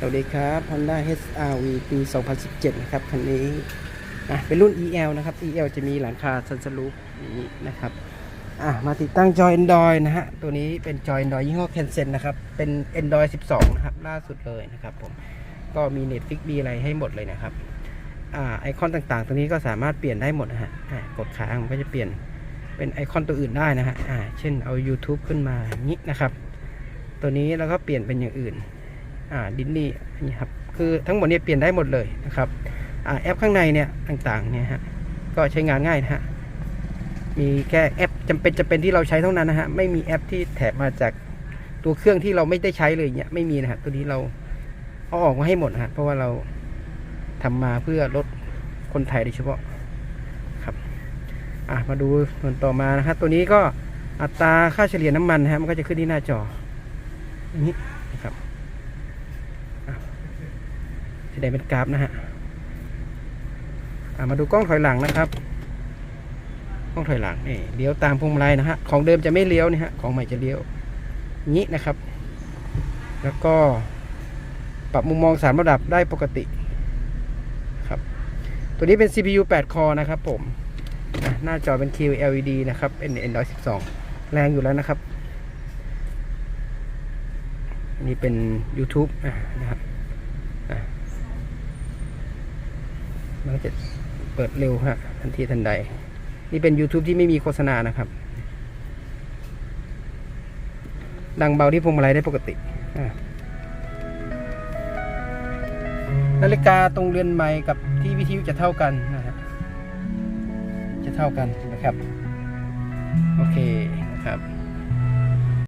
สวัสดีครับ Honda HR-V ปี 2017 นะครับ คันนี้อะเป็นรุ่น EL นะครับ EL จะมีหลังคาซันสลูปนี้นะครับอะมาติดตั้งจอ Android นะฮะ ตัวนี้เป็นจอ Android ยี่ห้อ Kensen นะครับ เป็น Android 12 นะครับ ล่าสุดเลยนะครับผม ก็มี Netflix มีอะไรให้หมดเลยนะครับอ่าไอคอนต่างๆตัวนี้ก็สามารถเปลี่ยนได้หมดนะฮะกดค้างมันก็จะเปลี่ยนเป็นไอคอนตัวอื่นได้นะฮะอ่าเช่นเอา YouTube ขึ้นมานี้นะครับ ตัวนี้แล้วก็เปลี่ยนเป็นอย่างอื่น ดินนี่นี่ครับคือทั้งหมดเนี่ยเปลี่ยนได้หมดเลยนะครับอแอปข้างในเนี่ยต่างๆเนี่ยฮะก็ใช้งานง่ายนะฮะมีแค่แอปจำเป็นจะเป็นที่เราใช้เท่านั้นนะฮะไม่มีแอปที่แถบมาจากตัวเครื่องที่เราไม่ได้ใช้เลยเนี่ยไม่มีนะฮะตัวนี้เราเอาออกมาให้หมดฮะเพราะว่าเราทำมาเพื่อลดคนไทยโดยเฉพาะครับอะมาดูส่วนต่อมานะฮะตัวนี้ก็อัตราค่าเฉลี่ยน้ำมันนะฮะมันก็จะขึ้นที่หน้าจออย่างนี้นะครับ แสดงเป็นกราฟนะฮะมาดูกล้องถอยหลังนะครับกล้องถอยหลังนี่เลี้ยวตามพวงมาลัยนะฮะของเดิมจะไม่เลี้ยวนี่ฮะของใหม่จะเลี้ยวนี้นะครับ แล้วก็ปรับมุมมองสามระดับได้ปกติครับ ตัวนี้เป็น CPU 8 คอนะครับผมหน้าจอเป็น QLED นะครับเป็น Android 12 แรงอยู่แล้วนะครับนนี้เป็น YouTube อะนะครับ มันก็จะเปิดเร็วฮะทันทีทันใด นี่เป็น YouTube ที่ไม่มีโฆษณานะครับ ดังเบาที่พวงมาลัยได้ปกตินาฬิกาตรงเรือนไม้กับที่วิทยุจะเท่ากันนะฮะจะเท่ากันนะครับ โอเคนะครับ